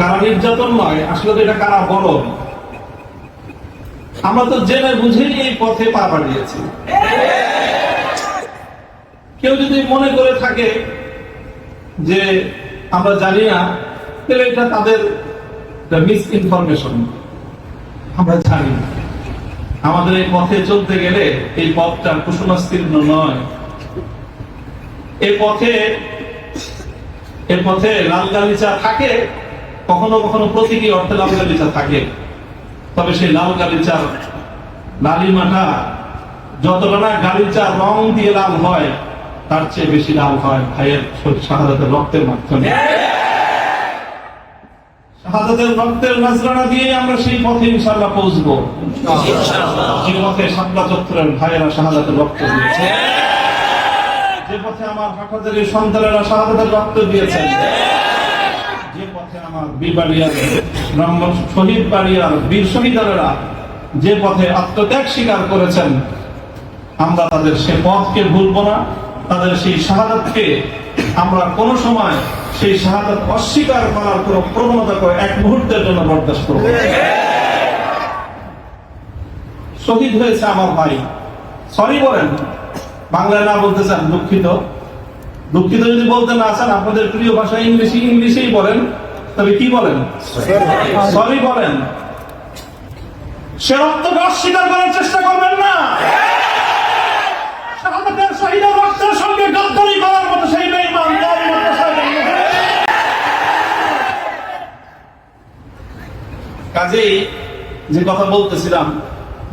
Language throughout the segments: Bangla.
কারা নির্যাতন নয় আসলে তো এটা কারা বড়? আমরা তো জেনে বুঝেই এই পথে পা বাড়িয়েছি। কেউ যদি মনে করে থাকে যে আমরা জানি না, তাহলে এটা তাদের মিস ইনফরমেশন আমরা জানি আমাদের এই পথে চলতে গেলে এই পথটা কুসুমাস্তীর্ণ নয়। এই পথে এর পথে লাল গালিচা থাকে কখনো কখনো প্রতীকী অর্থে লাল গালিচা থাকে। তবে সেই লাল গালিচার লালিমাটা যতটা না গালিচার রং দিয়ে লাল হয় তার চেয়ে বেশি লাল হয় ভাইয়ের শাহাদাতের রক্তের মাধ্যমে। শাহাদাতের রক্তের নজরানা দিয়ে আমরা সেই পথে ইনশাল্লাহ পৌঁছবো। যে পথে সাতলা চত্বরের ভাইয়েরা শাহাদাতের রক্ত দিয়েছে। যে পথে আমার হাফাজের সন্তানেরা শাহাদাতের রক্ত দিয়েছেন যে পথে আমার বিবাড়িয়ার ব্রাহ্ম যে পথে আত্মত্যাগ স্বীকার করেছেন, আমরা তাদের সে পথকে ভুলবো না, তাদের সেই শাহাদাতকে আমরা কোনো সময় সেই শাহাদাত অস্বীকার করার কোন প্রবণতা করে এক মুহূর্তের জন্য বরদাস্ত করব। শহীদ হয়েছে আমার ভাই। সরি বলেন, বাংলায় না বলতে চান দুঃখিত। দুঃখিত যদি বলতে না চান, আপনাদের প্রিয় ভাষা ইংলিশ, ইংলিশেই বলেন। তবে কি বলেন? সরি বলেন। সে রক্তকে অস্বীকার করার চেষ্টা করবেন না। কাজেই যে কথা বলতেছিলাম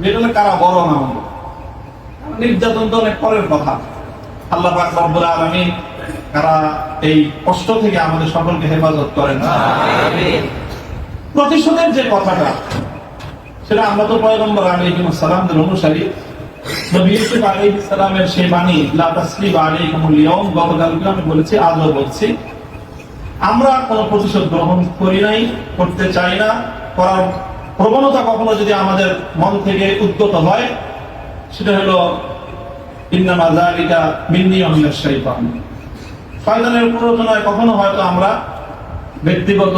যেটা কারা বড় না নির্যাতন তো অনেক পরের কথা। আল্লাহ পাক কারা এই কষ্ট থেকে আমাদের সকলকে হেফাজত করেন। প্রতিশোধের যে কথাটা সেটা আমরা তো পয়গম্বর আলাইহিম সালামদের অনুসারী। নবী ইউসুফ আলাইহিস সালামের সেই বাণী লা তাসলিব আলাইকুমুল ইয়াউম গতকালকে আমি বলেছি আজও বলছি। আমরা কোনো প্রতিশোধ গ্রহণ করি নাই করতে চাই না। করার প্রবণতা কখনো যদি আমাদের মন থেকে উদ্গত হয় সেটা হলো ইন্নামা মিন্নি শয়তানের প্ররোচনায় কখনো হয়তো আমরা ব্যক্তিগত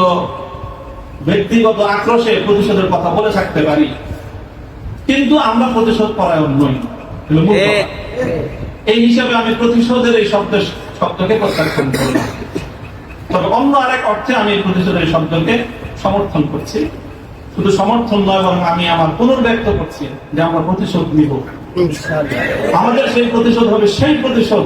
ব্যক্তিগত আক্রোশে প্রতিশোধের কথা বলে থাকতে পারি। কিন্তু আমরা প্রতিশোধ পরায়ণ নই। এই হিসাবে আমি প্রতিশোধের এই শব্দ শব্দকে প্রত্যাখ্যান করলাম। তবে অন্য আরেক অর্থে আমি এই প্রতিশোধের শব্দকে সমর্থন করছি। শুধু সমর্থন নয় বরং আমি আমার পুনর্ব্যক্ত করছি যে আমরা প্রতিশোধ নিব। আমাদের সেই প্রতিশোধ হবে সেই প্রতিশোধ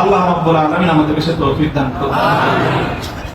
আল্লাহ রাব্বুল আলামিন আমাদেরকে সে তৌফিক দান করুন।